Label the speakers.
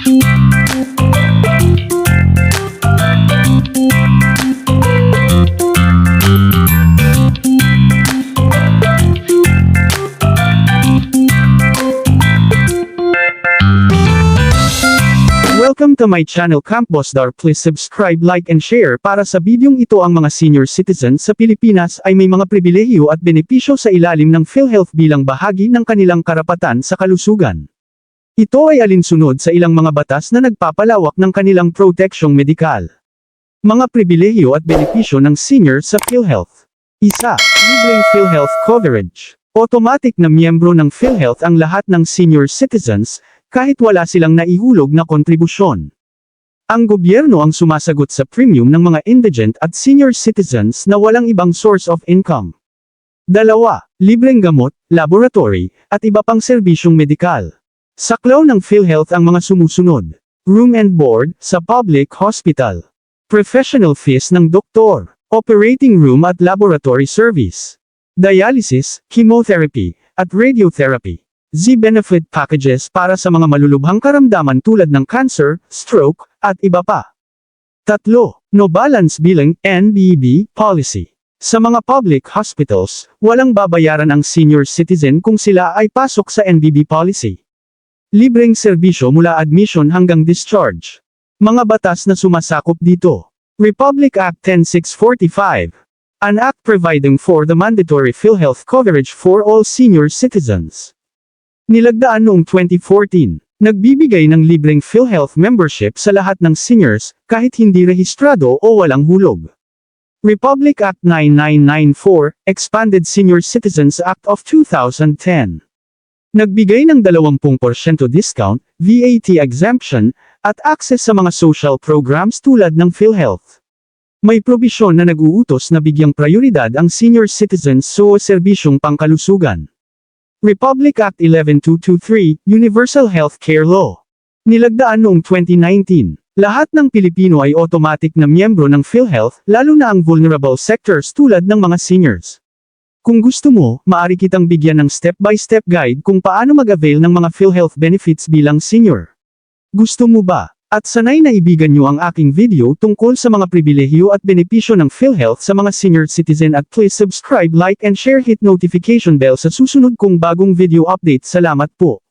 Speaker 1: Welcome to my channel Camp Bossdar. Please subscribe, like and share para sa bidyong ito ang mga senior citizens sa Pilipinas ay may mga pribilehiyo at benepisyo sa ilalim ng PhilHealth bilang bahagi ng kanilang karapatan sa kalusugan. Ito ay alinsunod sa ilang mga batas na nagpapalawak ng kanilang proteksyong medikal. Mga pribilehiyo at benepisyo ng senior sa PhilHealth. Isa, libreng PhilHealth coverage. Automatic na miyembro ng PhilHealth ang lahat ng senior citizens, kahit wala silang naihulog na kontribusyon. Ang gobyerno ang sumasagot sa premium ng mga indigent at senior citizens na walang ibang source of income. Dalawa, libreng gamot, laboratory, at iba pang serbisyong medikal. Saklaw ng PhilHealth ang mga sumusunod. Room and board, sa public hospital. Professional fees ng doktor. Operating room at laboratory service. Dialysis, chemotherapy, at radiotherapy. Z-benefit packages para sa mga malulubhang karamdaman tulad ng cancer, stroke, at iba pa. Tatlo, no balance billing, NBB, policy. Sa mga public hospitals, walang babayaran ang senior citizen kung sila ay pasok sa NBB policy. Libreng serbisyo mula admission hanggang discharge. Mga batas na sumasakop dito. Republic Act 10645. An act providing for the mandatory PhilHealth coverage for all senior citizens. Nilagdaan noong 2014, nagbibigay ng libreng PhilHealth membership sa lahat ng seniors, kahit hindi rehistrado o walang hulog. Republic Act 9994, Expanded Senior Citizens Act of 2010. Nagbigay ng 20% discount, VAT exemption, at access sa mga social programs tulad ng PhilHealth. May probisyon na nag-uutos na bigyang prioridad ang senior citizens sa serbisyong pangkalusugan. Republic Act 11223, Universal Health Care Law. Nilagdaan noong 2019. Lahat ng Pilipino ay automatic na miyembro ng PhilHealth, lalo na ang vulnerable sectors tulad ng mga seniors. Kung gusto mo, maaari kitang bigyan ng step-by-step guide kung paano mag-avail ng mga PhilHealth benefits bilang senior. Gusto mo ba? At sanay na ibigan nyo ang aking video tungkol sa mga pribilehiyo at benepisyo ng PhilHealth sa mga senior citizen at please subscribe, like and share hit notification bell sa susunod kong bagong video update. Salamat po.